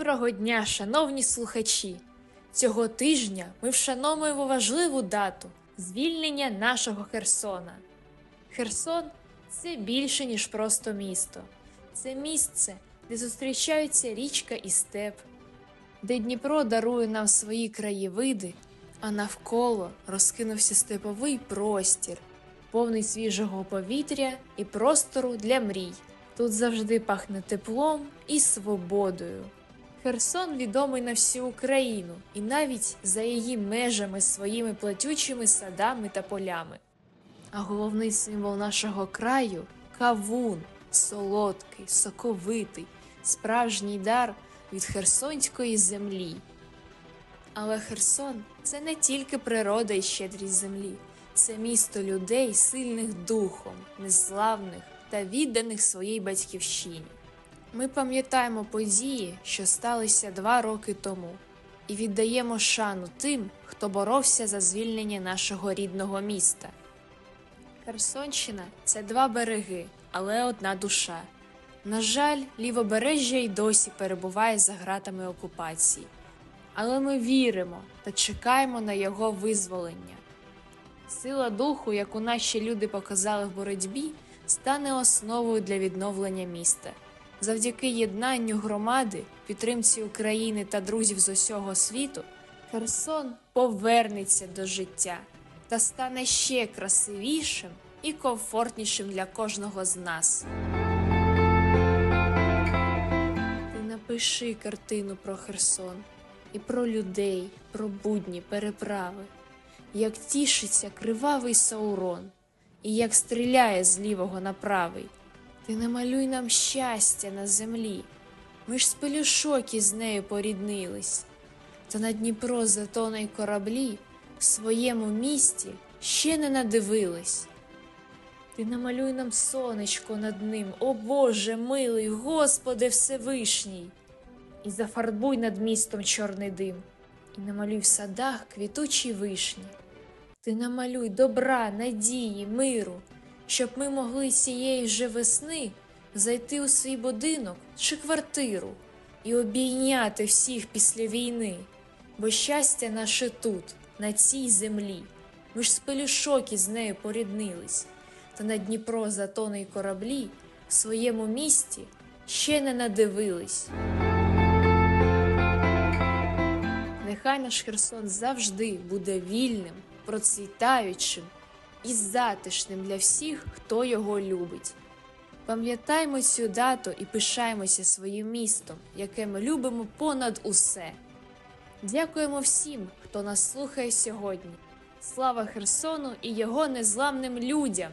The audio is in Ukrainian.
Доброго дня, шановні слухачі! Цього тижня ми вшановуємо важливу дату звільнення нашого Херсона. Херсон це більше, ніж просто місто. Це місце, де зустрічаються річка і степ, де Дніпро дарує нам свої краєвиди, а навколо розкинувся степовий простір, повний свіжого повітря і простору для мрій. Тут завжди пахне теплом і свободою. Херсон відомий на всю Україну і навіть за її межами своїми платючими садами та полями. А головний символ нашого краю кавун, солодкий, соковитий, справжній дар від херсонської землі. Але Херсон це не тільки природа і щедрість землі, це місто людей, сильних духом, незславних та відданих своїй батьківщині. Ми пам'ятаємо події, що сталися два роки тому, і віддаємо шану тим, хто боровся за звільнення нашого рідного міста. Херсонщина це два береги, але одна душа. На жаль, лівобережжя й досі перебуває за гратами окупації. Але ми віримо та чекаємо на його визволення. Сила духу, яку наші люди показали в боротьбі, стане основою для відновлення міста. Завдяки єднанню громади, підтримці України та друзів з усього світу, Херсон повернеться до життя та стане ще красивішим і комфортнішим для кожного з нас. Ти напиши картину про Херсон і про людей, про будні переправи, як тішиться кривавий Саурон, і як стріляє з лівого на правий. Ти намалюй нам щастя на землі, ми ж з пелюшок із нею поріднились, та на Дніпро затоне й кораблі в своєму місті ще не надивились. Ти намалюй нам сонечко над ним, о Боже милий, Господи Всевишній, і зафарбуй над містом чорний дим, і намалюй в садах квітучі вишні. Ти намалюй добра, надії, миру, щоб ми могли цієї же весни зайти у свій будинок чи квартиру і обійняти всіх після війни, бо щастя наше тут, на цій землі. Ми ж з пелюшок із нею поріднились, та на Дніпро затоне й кораблі в своєму місті ще не надивились. Нехай наш Херсон завжди буде вільним, процвітаючим і затишним для всіх, хто його любить. Пам'ятаймо цю дату і пишаємося своїм містом, яке ми любимо понад усе. Дякуємо всім, хто нас слухає сьогодні. Слава Херсону і його незламним людям!